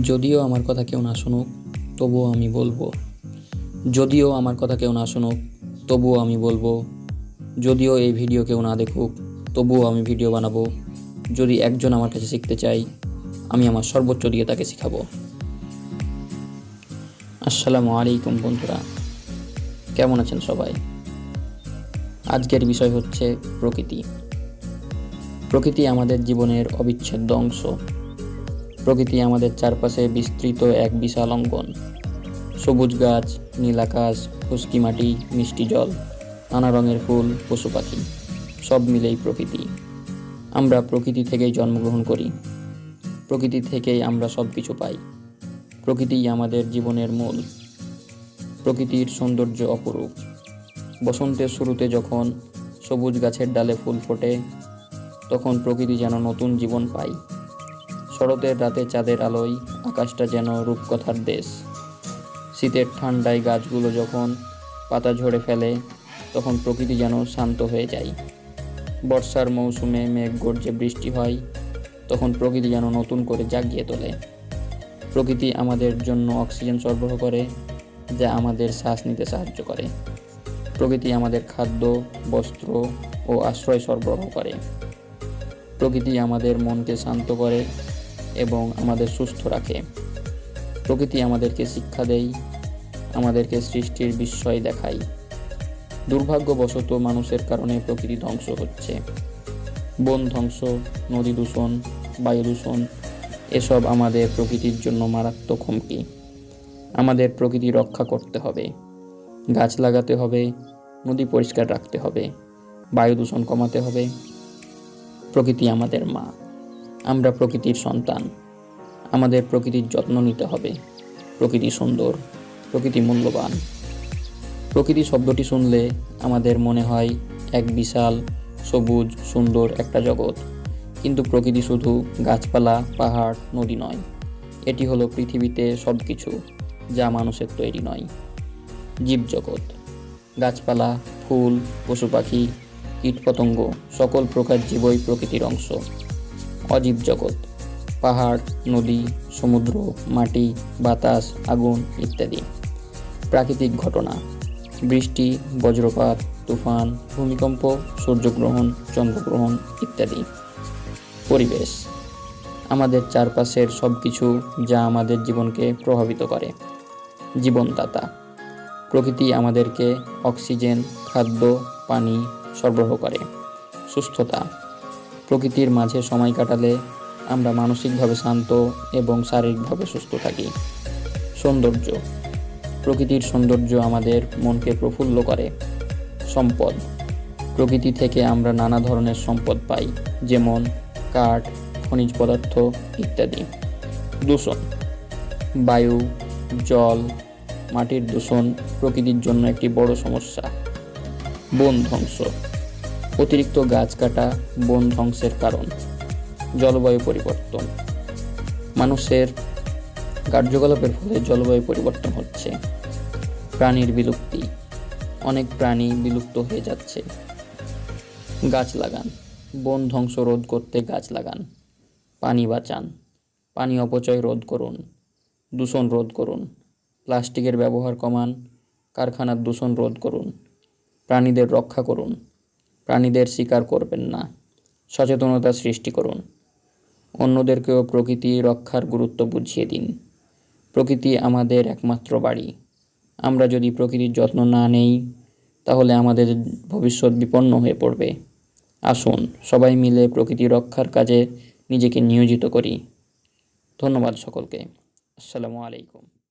যদিও আমার কথা কেউ না শুনুক, তবুও আমি বলব। যদিও আমার কথা কেউ না শুনুক, তবুও আমি বলব। যদিও এই ভিডিও কেউ না দেখুক, তবুও আমি ভিডিও বানাবো। যদি একজন আমার কাছে শিখতে চাই আমি আমার সর্বোচ্চ দিয়ে তাকে শেখাবো। আসসালামু আলাইকুম বন্ধুরা, কেমন আছেন সবাই? আজকের বিষয় হচ্ছে প্রকৃতি। প্রকৃতি আমাদের জীবনের অবিচ্ছেদ্য অংশ। প্রকৃতি আমাদের চারপাশে বিস্তৃত এক বিশাল অঙ্গন। সবুজ গাছ, নীল আকাশ, খুশকি মাটি, মিষ্টি জল, নানা রঙের ফুল, পশু পাখি, সব মিলেই প্রকৃতি। আমরা প্রকৃতি থেকেই জন্মগ্রহণ করি। প্রকৃতি থেকেই আমরা সব কিছু পাই। প্রকৃতিই আমাদের জীবনের মূল। প্রকৃতির সৌন্দর্য অপরূপ। বসন্তের শুরুতে যখন সবুজ গাছের ডালে ফুল ফোটে, তখন প্রকৃতি যেন নতুন জীবন পায়। শরতের রাতে চাঁদের আলোয় আকাশটা যেন রূপকথার দেশ। শীতের ঠান্ডায় গাছগুলো যখন পাতা ঝরে ফেলে, তখন প্রকৃতি যেন শান্ত হয়ে যায়। বর্ষার মৌসুমে মেঘ গর্জে বৃষ্টি হয়, তখন প্রকৃতি যেন নতুন করে জাগিয়ে তোলে। প্রকৃতি আমাদের জন্য অক্সিজেন সরবরাহ করে, যা আমাদের শ্বাস নিতে সাহায্য করে। প্রকৃতি আমাদের খাদ্য, বস্ত্র ও আশ্রয় সরবরাহ করে। প্রকৃতি আমাদের মনকে শান্ত করে এবং আমাদের সুস্থ রাখে। প্রকৃতি আমাদেরকে শিক্ষা দেয়, আমাদেরকে সৃষ্টির বিস্ময় দেখায়। দুর্ভাগ্যবশত মানুষের কারণে প্রকৃতি ধ্বংস হচ্ছে। বন ধ্বংস, নদী দূষণ, বায়ু দূষণ, এসব আমাদের প্রকৃতির জন্য মারাত্মক হুমকি। আমাদের প্রকৃতি রক্ষা করতে হবে। গাছ লাগাতে হবে, নদী পরিষ্কার রাখতে হবে, বায়ু দূষণ কমাতে হবে। প্রকৃতি আমাদের মা। আমরা প্রকৃতির সন্তান। আমাদের প্রকৃতির যত্ন নিতে হবে। প্রকৃতি সুন্দর, প্রকৃতি মূল্যবান। প্রকৃতি শব্দটি শুনলে আমাদের মনে হয় এক বিশাল, সবুজ, সুন্দর একটা জগৎ। কিন্তু প্রকৃতি শুধু গাছপালা, পাহাড়, নদী নয়। এটি হলো পৃথিবীতে সব কিছু যা মানুষের তৈরি নয়। জীবজগৎ। গাছপালা, ফুল, পশু পাখি, কীটপতঙ্গ, সকল প্রকার জীবই প্রকৃতির অংশ। অজীব জগৎ। পাহাড়, নদী, সমুদ্র, মাটি, বাতাস, আগুন ইত্যাদি। প্রাকৃতিক ঘটনা। বৃষ্টি, বজ্রপাত, তুফান, ভূমিকম্প, সূর্যগ্রহণ, চন্দ্রগ্রহণ ইত্যাদি। পরিবেশ। আমাদের চারপাশের সব কিছু যা আমাদের জীবনকে প্রভাবিত করে। জীবনদাতা। প্রকৃতি আমাদেরকে অক্সিজেন, খাদ্য, পানি সরবরাহ করে। সুস্থতা। প্রকৃতির মাঝে সময় কাটালে আমরা মানসিকভাবে শান্ত এবং শারীরিকভাবে সুস্থ থাকি। সৌন্দর্য। প্রকৃতির সৌন্দর্য আমাদের মনকে প্রফুল্ল করে। সম্পদ। প্রকৃতি থেকে আমরা নানা ধরনের সম্পদ পাই, যেমন কাঠ, খনিজ পদার্থ ইত্যাদি। দূষণ। বায়ু, জল, মাটির দূষণ প্রকৃতির জন্য একটি বড় সমস্যা। বন ধ্বংস। অতিরিক্ত গাছ কাটা বন ধ্বংসের কারণ, জলবায়ু পরিবর্তন। মানুষের কার্যকলাপের ফলে জলবায়ু পরিবর্তন হচ্ছে। প্রাণীর বিলুপ্তি, অনেক প্রাণী বিলুপ্ত হয়ে যাচ্ছে। গাছ লাগান, বন ধ্বংস রোধ করতে গাছ লাগান, পানি বাঁচান, পানি অপচয় রোধ করুন, দূষণ রোধ করুন, প্লাস্টিকের ব্যবহার কমান, কারখানার দূষণ রোধ করুন, প্রাণীদের রক্ষা করুন প্রাণীদের শিকার করবেন না। সচেতনতা সৃষ্টি করুন। অন্যদেরকেও প্রকৃতি রক্ষার গুরুত্ব বুঝিয়ে দিন। প্রকৃতি আমাদের একমাত্র বাড়ি। আমরা যদি প্রকৃতির যত্ন না নেই, তাহলে আমাদের ভবিষ্যৎ বিপন্ন হয়ে পড়বে। আসুন, সবাই মিলে প্রকৃতি রক্ষার কাজে নিজেকে নিয়োজিত করি। ধন্যবাদ সকলকে। আসসালামু আলাইকুম।